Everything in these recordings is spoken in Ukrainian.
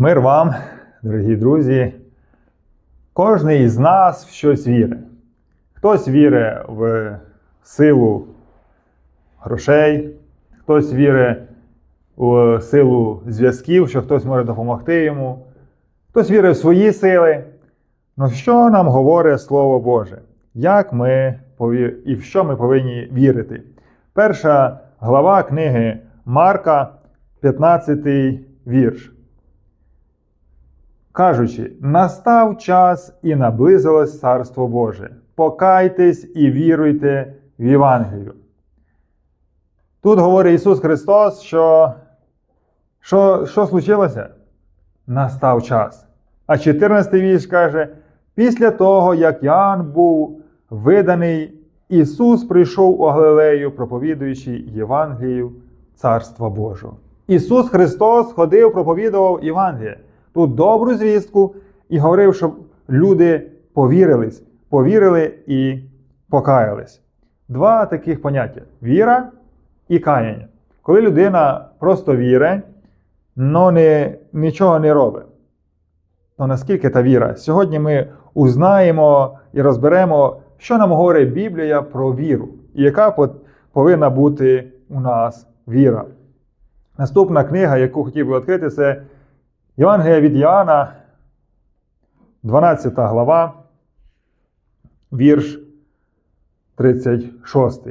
Мир вам, дорогі друзі. Кожний із нас в щось вірить. Хтось вірить в силу грошей, хтось вірить в силу зв'язків, що хтось може допомогти йому, хтось вірить в свої сили. Ну що нам говорить Слово Боже? Як ми і в що ми повинні вірити? Перша глава книги Марка, 15 вірш. Кажучи, настав час і наблизилось Царство Боже. Покайтесь і віруйте в Євангелію. Тут говорить Ісус Христос, що що, що случилося? Настав час. А 14 вірш каже: після того, як Ян був виданий, Ісус прийшов у Галилею, проповідуючи Євангелію Царства Божого. Ісус Христос ходив, проповідував Євангеліє, ту добру звістку і говорив, щоб люди повірились, повірили і покаялись. Два таких поняття: віра і каяння. Коли людина просто вірить, але не, нічого не робить. То наскільки та віра? Сьогодні ми узнаємо і розберемо, що нам говорить Біблія про віру, і яка по- повинна бути у нас віра. Наступна книга, яку хотів би відкрити, це Євангелія від Іоанна, 12 глава, вірш 36.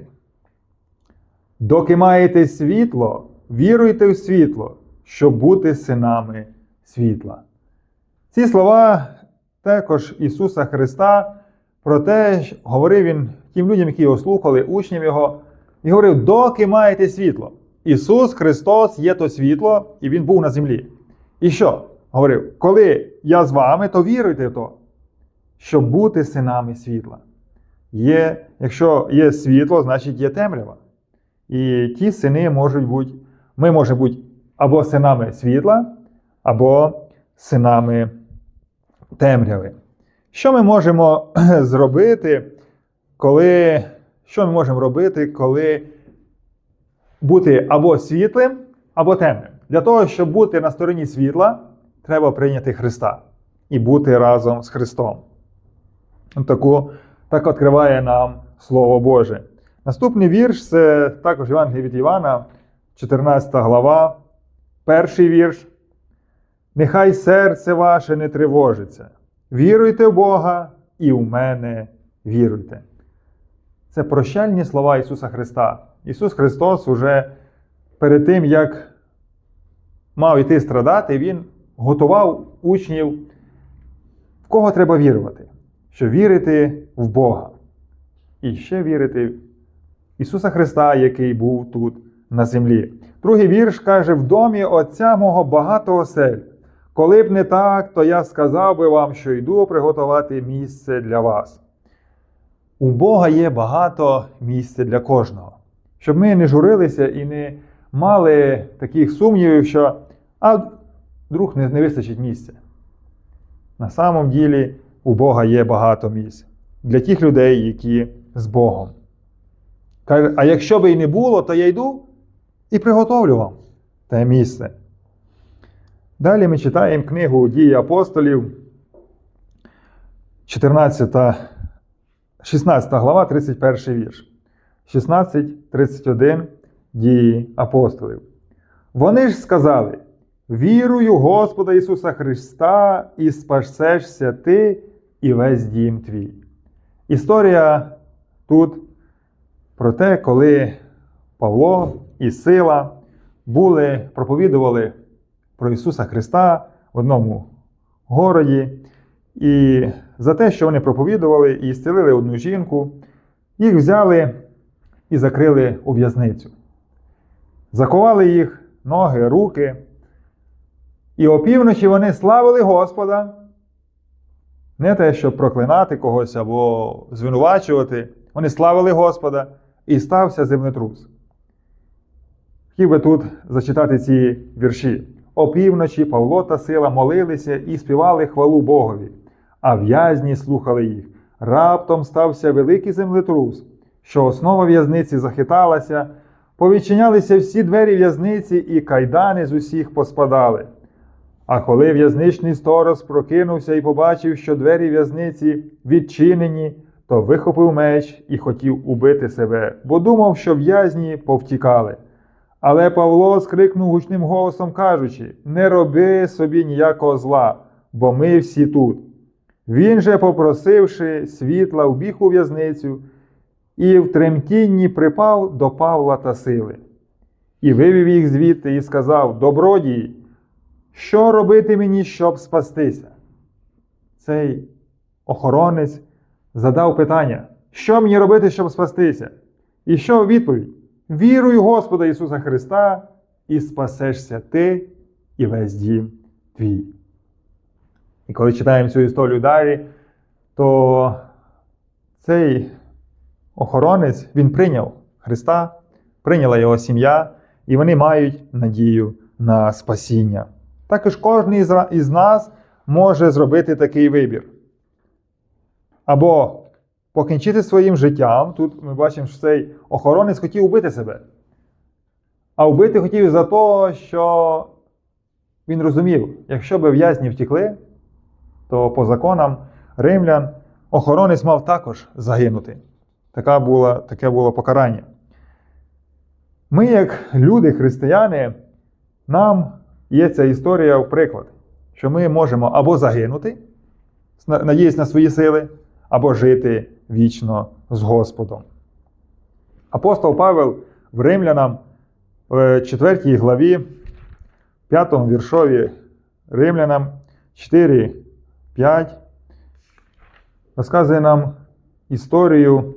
Доки маєте світло, віруйте в світло, щоб бути синами світла. Ці слова також Ісуса Христа про те, що говорив Він тим людям, які його слухали, учням Його, і говорив, доки маєте світло. Ісус Христос є то світло, і Він був на землі. І що? Говорив, коли я з вами, то віруйте в то, щоб бути синами світла. Є, якщо є світло, значить є темрява. І ті сини можуть бути, ми можемо бути або синами світла, або синами темряви. Що ми можемо зробити, коли, що ми можемо робити, коли бути або світлим, або темним? Для того, щоб бути на стороні світла, треба прийняти Христа і бути разом з Христом. Таку, так відкриває нам Слово Боже. Наступний вірш це також Євангелія від Івана, 14 глава, перший вірш. Нехай серце ваше не тривожиться. Віруйте в Бога і в мене віруйте. Це прощальні слова Ісуса Христа. Ісус Христос уже перед тим, як мав іти страдати, Він готував учнів, в кого треба вірувати, що вірити в Бога. І ще вірити в Ісуса Христа, який був тут на землі. Другий вірш каже: в домі Отця мого багато осель. Коли б не так, то я сказав би вам, що йду приготувати місце для вас. У Бога є багато місця для кожного. Щоб ми не журилися і не мали таких сумнівів, що а вдруг не, не вистачить місця. На самом ділі у Бога є багато місць для тих людей, які з Богом. Каже, а якщо би і не було, то я йду і приготовлю вам те місце. Далі ми читаємо книгу Дії апостолів, 14, 16 глава, 31 вірш. 16, 31 дії апостолів. Вони ж сказали: Вірую Господа Ісуса Христа, і спасешся ти і весь дім твій. Історія тут про те, коли Павло і Сила були, проповідували про Ісуса Христа в одному городі. І за те, що вони проповідували і зцілили одну жінку, їх взяли і закрили у в'язницю. Заковали їх ноги, руки. І опівночі вони славили Господа. Не те, щоб проклинати когось або звинувачувати. Вони славили Господа і стався землетрус. Хотів би тут зачитати ці вірші. Опівночі Павло та сила молилися і співали хвалу Богові, а в'язні слухали їх. Раптом стався великий землетрус, що основа в'язниці захиталася, повідчинялися всі двері в'язниці, і кайдани з усіх поспадали. А коли в'язничний сторож прокинувся і побачив, що двері в'язниці відчинені, то вихопив меч і хотів убити себе, бо думав, що в'язні повтікали. Але Павло скрикнув гучним голосом, кажучи: Не роби собі ніякого зла, бо ми всі тут. Він же, попросивши світла, вбіг у в'язницю і в тремтінні припав до Павла та сили. І вивів їх звідти і сказав: Добродії, що робити мені, щоб спастися? Цей охоронець задав питання: Що мені робити, щоб спастися? І що відповідь? Віруй Господа Ісуса Христа, і спасешся ти і весь дім твій. І коли читаємо цю історію далі, то цей охоронець він прийняв Христа, прийняла його сім'я, і вони мають надію на спасіння. Також кожен із нас може зробити такий вибір. Або покінчити своїм життям. Тут ми бачимо, що цей охоронець хотів убити себе. А вбити хотів за те, що він розумів, якщо би в'язні втекли, то по законам римлян охоронець мав також загинути. Така була, таке було покарання. Ми, як люди, християни, нам є ця історія в приклад, що ми можемо або загинути, надіясь на свої сили, або жити вічно з Господом. Апостол Павел в Римлянам в 4 главі, 5 віршові Римлянам 4, 5 розказує нам історію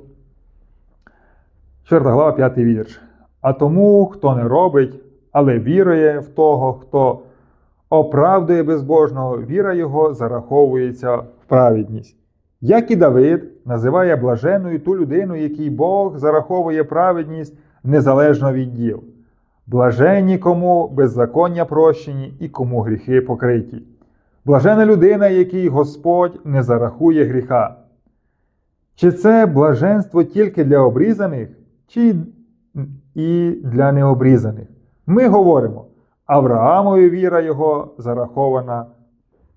4 глава, 5 вірш. А тому, хто не робить, але вірує в того, хто оправдує безбожного, віра його зараховується в праведність. Як і Давид називає блаженною ту людину, якій Бог зараховує праведність незалежно від діл. Блаженні кому беззаконня прощені і кому гріхи покриті. Блажена людина, якій Господь не зарахує гріха. Чи це блаженство тільки для обрізаних, чи і для необрізаних? Ми говоримо, Авраамові віра його зарахована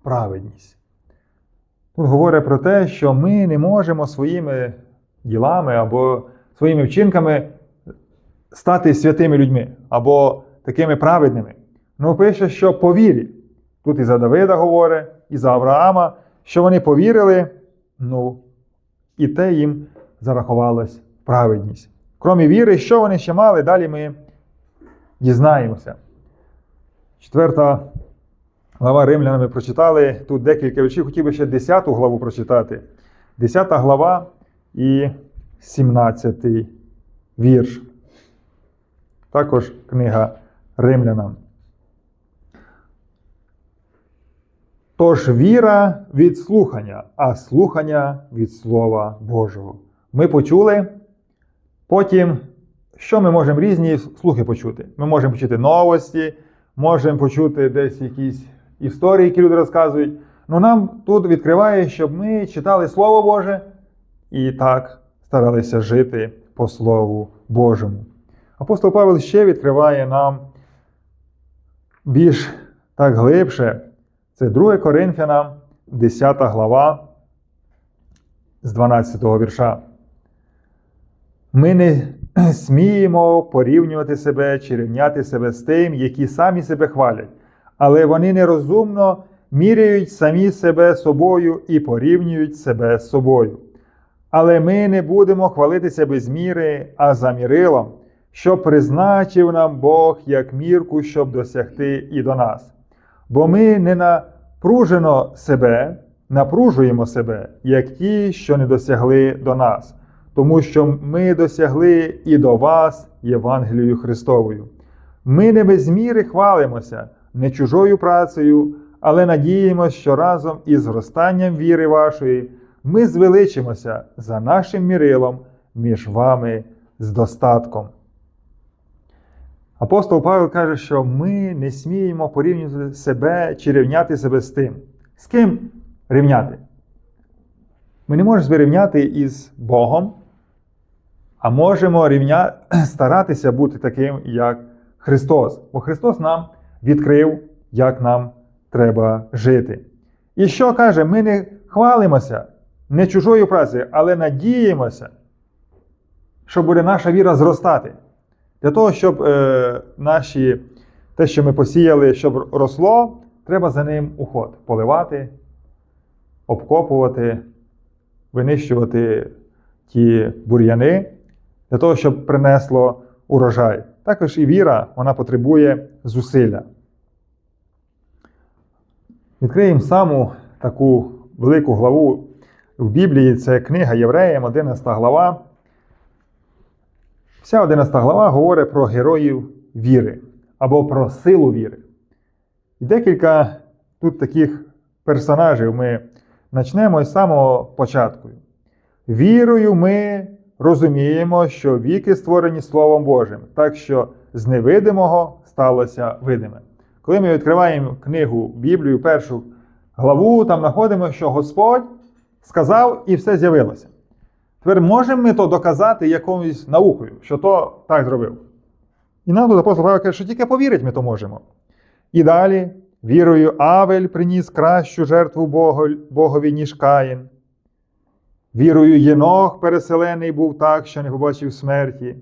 праведність. Тут говорить про те, що ми не можемо своїми ділами або своїми вчинками стати святими людьми або такими праведними. Ну, пише, що по вірі. Тут і за Давида говорить, і за Авраама, що вони повірили, ну, і те їм зарахувалось праведність. Крім віри, що вони ще мали, далі ми дізнаємося. Четверта глава Римляна ми прочитали. Тут декілька віршів. Хотів би ще 10 главу прочитати. 10 глава і 17 вірш. Також книга Римлянам. Тож віра від слухання, а слухання від Слова Божого. Ми почули. Потім, що ми можемо різні слухи почути? Ми можемо почути новості, можемо почути десь якісь історії, які люди розказують. Ну нам тут відкриває, щоб ми читали Слово Боже і так старалися жити по Слову Божому. Апостол Павел ще відкриває нам більш так глибше. Це 2 Коринфянам, 10 глава з 12 вірша. Ми не сміємо порівнювати себе чи рівняти себе з тим, які самі себе хвалять, але вони нерозумно міряють самі себе собою і порівнюють себе з собою. Але ми не будемо хвалитися без міри, а за мірилом, що призначив нам Бог як мірку, щоб досягти і до нас. Бо ми не напружено себе, напружуємо себе, як ті, що не досягли до нас, тому що ми досягли і до вас Євангелією Христовою. Ми не без міри хвалимося, не чужою працею, але надіємося, що разом із зростанням віри вашої ми звеличимося за нашим мірилом між вами з достатком. Апостол Павел каже, що ми не сміємо порівнювати себе чи рівняти себе з тим. З ким рівняти? Ми не можемо рівняти із Богом, а можемо рівня... старатися бути таким, як Христос. Бо Христос нам відкрив, як нам треба жити. І що каже, ми не хвалимося не чужою працею, але надіємося, що буде наша віра зростати. Для того, щоб е, наші, те, що ми посіяли, щоб росло, треба за ним уход поливати, обкопувати, винищувати ті бур'яни, для того, щоб принесло урожай. Також і віра вона потребує зусилля. Відкриємо саму таку велику главу в Біблії це книга Євреям, 11 глава. Вся 11 глава говорить про героїв віри або про силу віри. І декілька тут таких персонажів ми почнемо з самого початку. Вірою ми розуміємо, що віки створені Словом Божим, так що з невидимого сталося видиме. Коли ми відкриваємо книгу Біблію, першу главу, там знаходимо, що Господь сказав і все з'явилося. Тепер можемо ми то доказати якоюсь наукою, що то так зробив. І нам тут апостол Павло каже, що тільки повірити ми то можемо. І далі, вірою, Авель приніс кращу жертву Богові, ніж Каїн. Вірою, Єнох переселений був так, що не побачив смерті.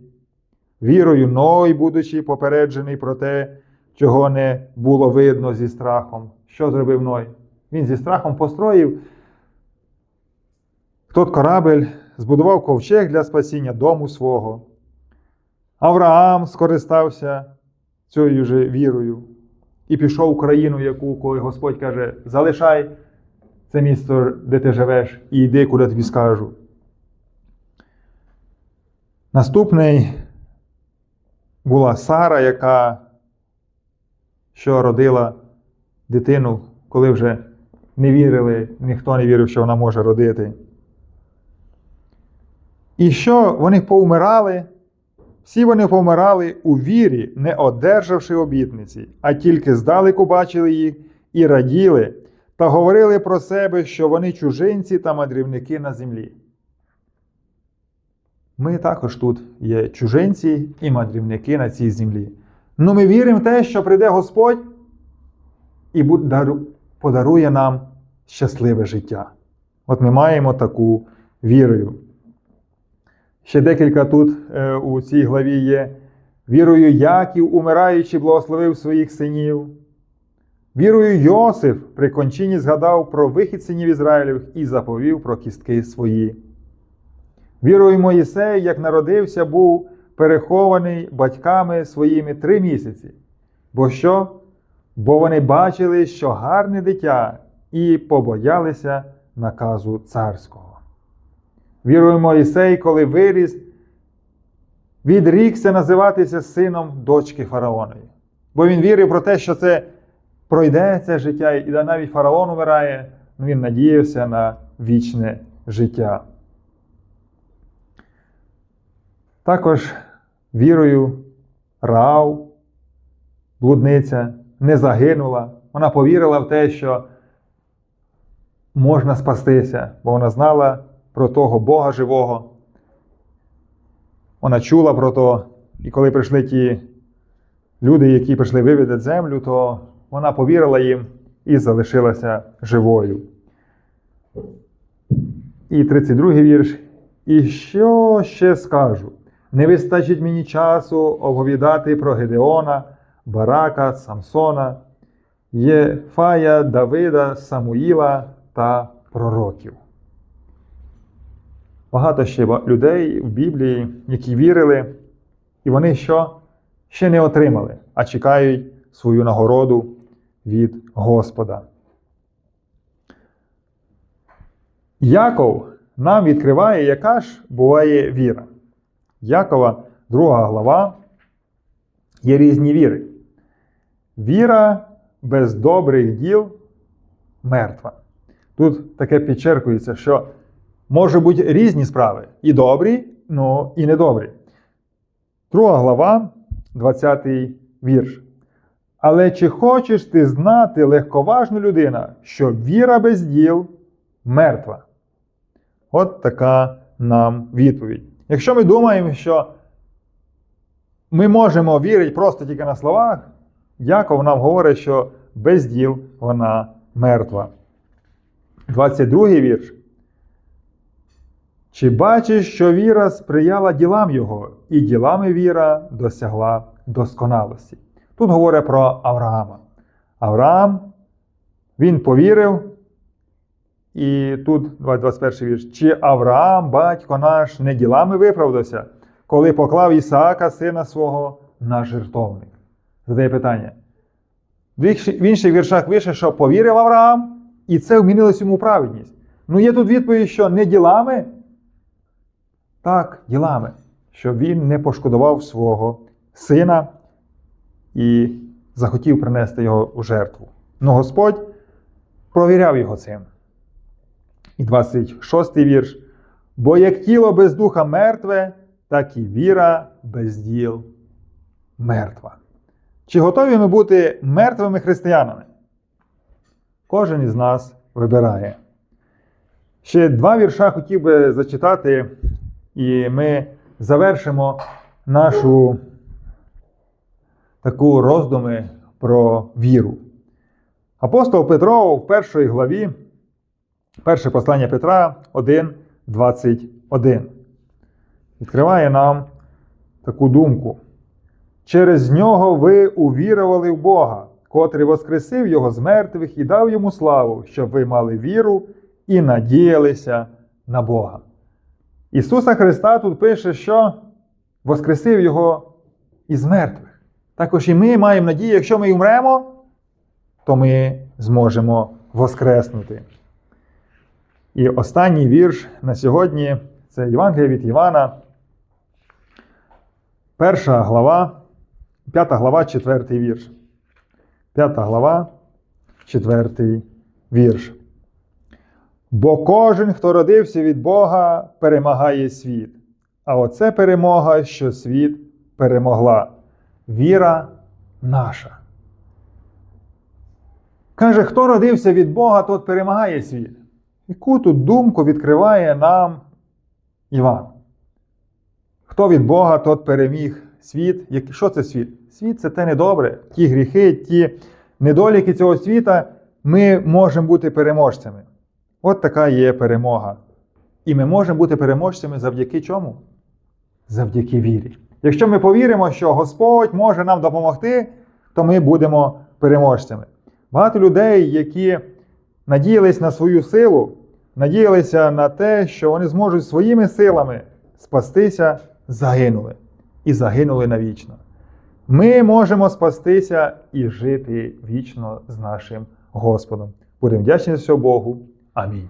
Вірою, Ной, будучи попереджений про те, чого не було видно зі страхом. Що зробив Ной? Він зі страхом построїв тот корабель, збудував ковчег для спасіння дому свого. Авраам скористався цією же вірою і пішов в країну, яку, коли Господь каже, залишай це місто, де ти живеш, і йди, куди тобі скажу. Наступний була Сара, яка що родила дитину, коли вже не вірили, ніхто не вірив, що вона може родити. І що вони повмирали? Всі вони помирали у вірі, не одержавши обітниці, а тільки здалеку бачили їх і раділи, та говорили про себе, що вони чужинці та мандрівники на землі. Ми також тут є чужинці і мандрівники на цій землі. Ну ми віримо в те, що прийде Господь і подарує нам щасливе життя. От ми маємо таку вірою. Ще декілька тут е, у цій главі є. Вірою Яків, умираючи, благословив своїх синів. Вірою Йосиф при кончині згадав про вихід синів Ізраїлів і заповів про кістки свої. Вірою Моїсей, як народився, був перехований батьками своїми три місяці. Бо що? Бо вони бачили, що гарне дитя, і побоялися наказу царського. Вірою Моїсей, коли виріс, відрікся називатися сином дочки фараонові. Бо він вірив про те, що це пройде це життя, і навіть фараон умирає, ну він надіявся на вічне життя. Також вірою Раав, блудниця, не загинула. Вона повірила в те, що можна спастися, бо вона знала про того Бога живого. Вона чула про то, і коли прийшли ті люди, які прийшли вивідати землю, то вона повірила їм і залишилася живою. І 32-й вірш. І що ще скажу? Не вистачить мені часу оповідати про Гедеона, Барака, Самсона, Єфая, Давида, Самуїла та пророків. Багато ще людей в Біблії, які вірили, і вони що? Ще не отримали, а чекають свою нагороду від Господа. Яков нам відкриває, яка ж буває віра. Якова, друга глава, є різні віри. Віра без добрих діл мертва. Тут таке підчеркується, що можуть бути різні справи. І добрі, ну і недобрі. Друга глава, 20 вірш. Але чи хочеш ти знати легковажну людина, що віра без діл мертва? От така нам відповідь. Якщо ми думаємо, що ми можемо вірити просто тільки на словах, Яков нам говорить, що без діл вона мертва. 22 вірш. Чи бачиш, що віра сприяла ділам його, і ділами віра досягла досконалості? Тут говорить про Авраама. Авраам, він повірив, і тут 21 вірш. Чи Авраам, батько наш, не ділами виправдався, коли поклав Ісаака, сина свого, на жертовник? Задає питання. В інших- віршах пише, що повірив Авраам, і це вмінилось йому праведність. Ну є тут відповідь, що не ділами, так, ділами, що він не пошкодував свого сина і захотів принести його у жертву. Ну Господь провіряв його цим. І 26 вірш. Бо як тіло без духа мертве, так і віра без діл мертва. Чи готові ми бути мертвими християнами? Кожен із нас вибирає. Ще два вірша хотів би зачитати, і ми завершимо нашу таку роздуми про віру. Апостол Петро в першій главі, перше послання Петра 1, 21. Відкриває нам таку думку. Через нього ви увірували в Бога, котрий воскресив Його з мертвих і дав йому славу, щоб ви мали віру і надіялися на Бога. Ісуса Христа тут пише, що воскресив Його із мертвих. Також і ми маємо надію, якщо ми умремо, то ми зможемо воскреснути. І останній вірш на сьогодні це Євангелія від Івана, перша глава, п'ята глава, четвертий вірш. П'ята глава, четвертий вірш. Бо кожен, хто родився від Бога, перемагає світ. А оце перемога, що світ перемогла. Віра наша. Каже, хто родився від Бога, тот перемагає світ. Яку тут думку відкриває нам Іван? Хто від Бога, тот переміг світ. Що це світ? Світ це те недобре. Ті гріхи, ті недоліки цього світа, ми можемо бути переможцями. От така є перемога. І ми можемо бути переможцями завдяки чому? Завдяки вірі. Якщо ми повіримо, що Господь може нам допомогти, то ми будемо переможцями. Багато людей, які надіялись на свою силу, надіялися на те, що вони зможуть своїми силами спастися, загинули. І загинули навічно. Ми можемо спастися і жити вічно з нашим Господом. Будемо вдячні все Богу. Амінь.